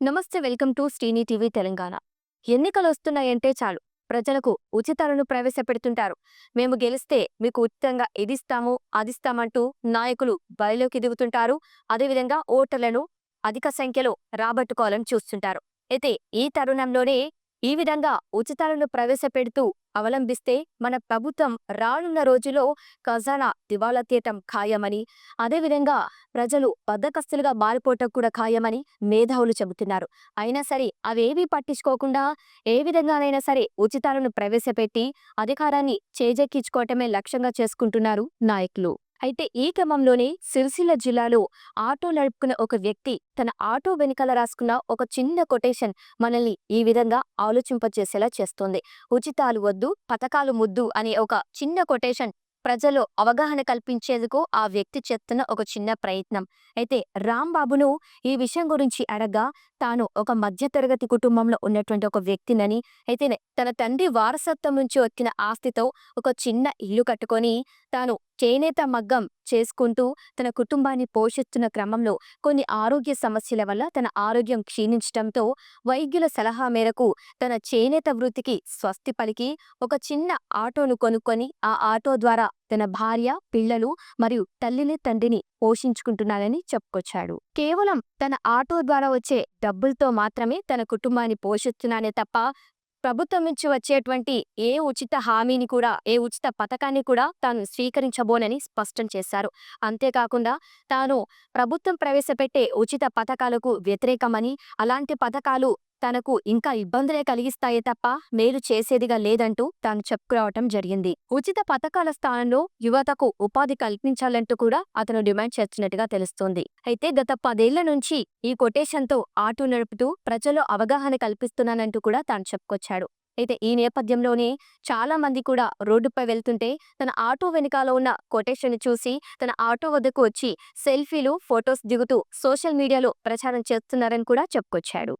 నమస్తే welcome to Srini TV Telangana. ఎన్నికలు వస్తున్నాయంటే చాలు. ప్రజలకు ఉచితాలను ప్రవేశపెడుతుంటారు. మేము గెలిస్తే మీకు ఉచితంగా ఇదిస్తాము అదిస్తామంటూ నాయకులు బయలోకి దిగుతుంటారు. అదేవిధంగా ఓటర్లను అధిక సంఖ్యలో రాబట్టుకోవాలని చూస్తుంటారు. అయితే ఈ తరుణంలోనే ఈ విధంగా ఉచితాలను ప్రవేశపెడుతూ అవలంబిస్తే మన ప్రభుత్వం రానున్న రోజులో ఖజానా దివాలా తీయటం ఖాయమని అదేవిధంగా ప్రజలు బద్దకస్తులుగా మారిపోవటం కూడా ఖాయమని మేధావులు చెబుతున్నారు. అయినా సరే అవేవీ పట్టించుకోకుండా ఏ విధంగానైనా సరే ఉచితాలను ప్రవేశపెట్టి అధికారాన్ని చేజెక్కించుకోవటమే లక్ష్యంగా చేసుకుంటున్నారు నాయకులు. అయితే ఈ క్రమంలోనే సిరిసిల్ల జిల్లాలో ఆటో నడుపుకున్న ఒక వ్యక్తి తన ఆటో వెనుకల రాసుకున్న ఒక చిన్న కొటేషన్ మనల్ని ఈ విధంగా ఆలోచింపచేసేలా చేస్తోంది. ఉచితాలు వద్దు పథకాలు ముద్దు అనే ఒక చిన్న కొటేషన్ ప్రజలు అవగాహన కల్పించేందుకు ఆ వ్యక్తి చేస్తున్న ఒక చిన్న ప్రయత్నం. అయితే రాంబాబును ఈ విషయం గురించి అడగా తాను ఒక మధ్యతరగతి కుటుంబంలో ఉన్నటువంటి ఒక వ్యక్తినని అయితే తన తండ్రి వారసత్వం నుంచి వచ్చిన ఆస్తితో ఒక చిన్న ఇల్లు కట్టుకొని తాను చేనేత మగ్గం చేసుకుంటూ తన కుటుంబాన్ని పోషిస్తున్న క్రమంలో కొన్ని ఆరోగ్య సమస్యల వల్ల తన ఆరోగ్యం క్షీణించడంతో వైద్యుల సలహా మేరకు తన చేనేత వృత్తికి స్వస్తి పలికి ఒక చిన్న ఆటోను కొనుక్కొని ఆ ఆటో ద్వారా తన భార్య పిల్లలు మరియు తల్లిని తండ్రిని పోషించుకుంటున్నానని చెప్పుకొచ్చాడు. కేవలం తన ఆటో ద్వారా వచ్చే డబ్బులతో మాత్రమే తన కుటుంబాన్ని పోషిస్తున్నానే తప్ప ప్రభుత్వం నుంచి వచ్చేటువంటి ఏ ఉచిత హామీని కూడా ఏ ఉచిత పథకాన్ని కూడా తాను స్వీకరించబోనని స్పష్టం చేశారు. అంతేకాకుండా తాను ప్రభుత్వం ప్రవేశపెట్టే ఉచిత పథకాలకు వ్యతిరేకమని అలాంటి పథకాలు తనకు ఇంకా ఇబ్బందులే కలిగిస్తాయే తప్ప మేలు చేసేదిగా లేదంటూ తాను చెప్పుకురావటం జరిగింది. ఉచిత పథకాల స్థానంలో యువతకు ఉపాధి కల్పించాలంటూ కూడా అతను డిమాండ్ చేస్తున్నట్టుగా తెలుస్తోంది. అయితే గత పదేళ్ళ నుంచి ఈ కొటేషన్తో ఆటో నడుపుతూ ప్రజల్లో అవగాహన కల్పిస్తున్నానంటూ కూడా తాను చెప్పుకొచ్చాడు. అయితే ఈ నేపథ్యంలోనే చాలా మంది కూడా రోడ్డుపై వెళ్తుంటే తన ఆటో వెనుకాల ఉన్న కొటేషన్ చూసి తన ఆటో వద్దకు వచ్చి సెల్ఫీలు ఫొటోస్ దిగుతూ సోషల్ మీడియాలో ప్రచారం చేస్తున్నారని కూడా చెప్పుకొచ్చాడు.